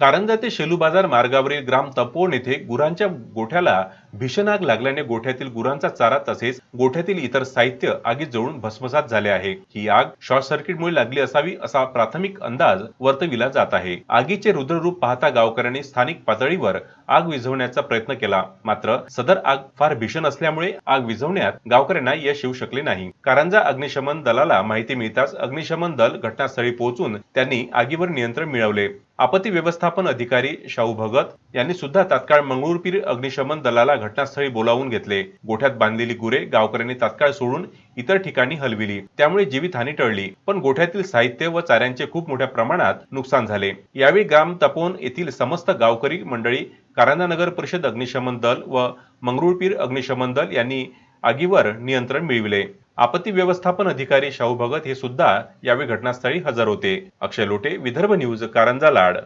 कारंजा ते शेलू बाजार मार्गावरील ग्राम तपोवन येथे गुरांच्या गोठ्याला भीषण आग लागल्याने गोठ्यातील गुरांचा चारा तसेच गोठ्यातील इतर साहित्य आगीत जळून भस्मसात झाले आहे. ही आग शॉर्ट सर्किटमुळे लागली असावी असा प्राथमिक अंदाज वर्तविला जात आहे. आगीचे रुद्ररूप पाहता गावकऱ्यांनी स्थानिक पातळीवर आग विझवण्याचा प्रयत्न केला. मात्र सदर आग फार भीषण असल्यामुळे आग विझवण्यात गावकऱ्यांना यश येऊ शकले नाही. कारंजा अग्निशमन दलाला माहिती मिळताच अग्निशमन दल घटनास्थळी पोहोचून त्यांनी आगीवर नियंत्रण मिळवले. आपत्ती व्यवस्थापन अधिकारी शाहू भगत यांनी सुद्धा तात्काळ मंगळूरपीर अग्निशमन दलाला घटनास्थळी बोलावून घेतले. गोठ्यात बांधलेली गुरे गावकऱ्यांनी तात्काळ सोडून इतर ठिकाणी हलविली. त्यामुळे जीवितहानी टळली. पण गोठ्यातील साहित्य व चाऱ्यांचे खूप मोठ्या प्रमाणात नुकसान झाले. यावेळी ग्राम तपोवन येथील समस्त गावकरी मंडळी कारंजा नगर परिषद अग्निशमन दल व मंगरुळपीर अग्निशमन दल यांनी आगीवर नियंत्रण मिळविले. आपत्ती व्यवस्थापन अधिकारी शाहू भगत हे सुद्धा यावेळी घटनास्थळी हजर होते. अक्षय लोटे विदर्भ न्यूज कारंजा लाड.